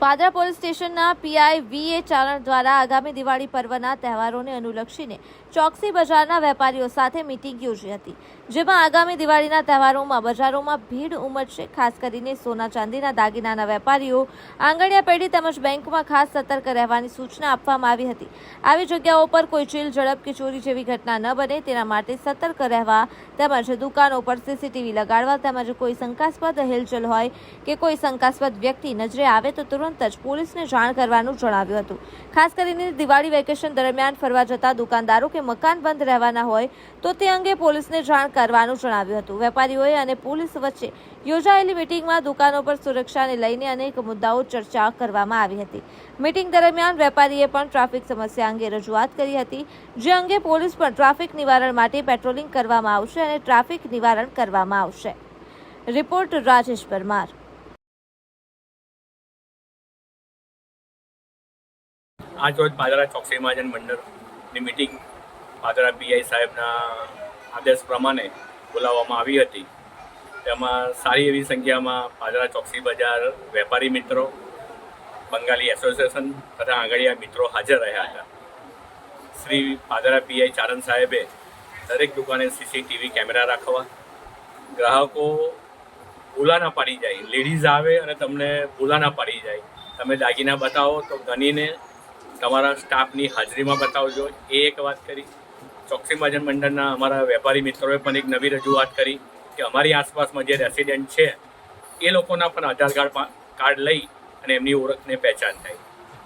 Padra police સ્ટેશનના PI V A Charan દ્વારા આગામી દિવાળી પર્વના તહેવારોને અનુલક્ષીને ચોકસી બજારના વેપારીઓ સાથે મિટિંગ યોજી હતી, જેમાં આગામી દિવાળીના તહેવારોમાં બજારોમાં ભીડ ઉમટશે, ખાસ કરીને સોના ચાંદીના દાગીનાના વેપારીઓ, આંગણિયા પેઢી તેમજ બેંકમાં ખાસ સતર્ક રહેવાની સૂચના આપવામાં આવી હતી. આવી જગ્યાઓ પર કોઈ ચીલ, ઝડપ કે ચોરી જેવી ઘટના ન બને, તેના માટે સતર્ક રહેવા તેમજ દુકાનો પર સીસીટીવી લગાડવા તેમજ કોઈ શંકાસ્પદ હિલચલ હોય કે કોઈ શંકાસ્પદ વ્યક્તિ નજરે આવે તો તુરંત જ પોલીસને જાણ કરવાનું જણાવ્યું હતું. ખાસ કરીને દિવાળી વેકેશન દરમિયાન ફરવા જતા દુકાનદારો કે મકાન બંધ રહેવાના હોય તો તે અંગે પોલીસને જાણ કરવાનું જણાવ્યું હતું. વેપારીઓએ અને પોલીસ વચ્ચે યોજાયેલી મિટિંગમાં દુકાનો પર સુરક્ષાને લઈને અનેક મુદ્દાઓ ચર્ચા કરવામાં આવી હતી. મિટિંગ દરમિયાન વેપારીએ પણ ટ્રાફિક સમસ્યા અંગે રજૂઆત કરી હતી, જે અંગે પોલીસ પણ ટ્રાફિક નિવારણ માટે પેટ્રોલિંગ કરવામાં આવશે અને ટ્રાફિક નિવારણ કરવામાં આવશે. રિપોર્ટ રાજેશ પરમાર. આજ રોજ પાદરા ચોકસી મહાજન મંડળની મિટિંગ પાદરા પીઆઈ સાહેબના આદેશ પ્રમાણે બોલાવવામાં આવી હતી. તેમાં સારી એવી સંખ્યામાં પાદરા ચોકસી બજાર વેપારી મિત્રો, બંગાળી એસોસિએશન તથા આંગળીયા મિત્રો હાજર રહ્યા હતા. શ્રી પાદરા પીઆઈ ચારણ સાહેબે દરેક દુકાને સીસીટીવી કેમેરા રાખવા, ગ્રાહકો ભૂલા ના પાડી જાય લેડીઝ આવે અને તમને ભૂલા ના પાડી જાય. તમે દાગીના બતાવો તો ગણીને તમારા સ્ટાફની હાજરીમાં બતાવજો. એ એક વાત કરી, ચોકસી મહાજન મંડળના અમારા વેપારી મિત્રોએ પણ એક નવી રજૂઆત કરી કે અમારી આસપાસમાં જે રેસિડેન્ટ છે, એ લોકોના પણ આધાર કાર્ડ કાર્ડ લઈ અને એમની ઓળખને પહેચાન થાય.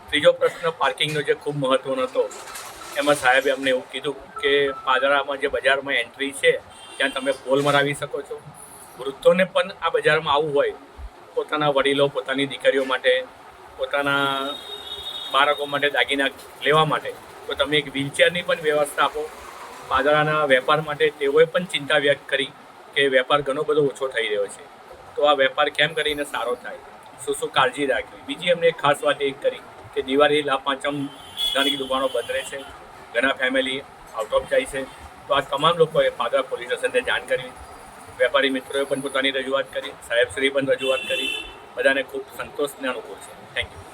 ત્રીજો પ્રશ્ન, પાર્કિંગનો જે ખૂબ મહત્વનો હતો, એમાં સાહેબે અમને એવું કીધું કે પાદરામાં જે બજારમાં એન્ટ્રી છે, ત્યાં તમે પોલ મરાવી શકો છો. વૃદ્ધોને પણ આ બજારમાં આવવું હોય. પોતાના વડીલો, પોતાની દીકરીઓ માટે પોતાના બાળકો માટે દાગીના લેવા માટે, તો તમે એક વ્હીલચેરની પણ વ્યવસ્થા આપો. પાદરાના વેપાર માટે તેઓએ પણ ચિંતા વ્યક્ત કરી કે વેપાર ઘણો બધો ઓછો થઈ રહ્યો છે. તો આ વેપાર કેમ કરીને સારો થાય? શું શું કાળજી રાખવી? બીજી અમને એક ખાસ વાત એ કરી કે દિવાળી લાભ પાંચમ ઘણી દુકાનો બંધ રહે છે ઘણા ફેમિલી આઉટ ઓફ જાય છે. તો આ તમામ લોકોએ પાદરા પોલીસ સ્ટેશનને જાણ કરી. વેપારી મિત્રોએ પણ પોતાની રજૂઆત કરી. સાહેબશ્રી પણ રજૂઆત કરી. બધાને ખૂબ સંતોષને અનુકૂળ છે. Thank you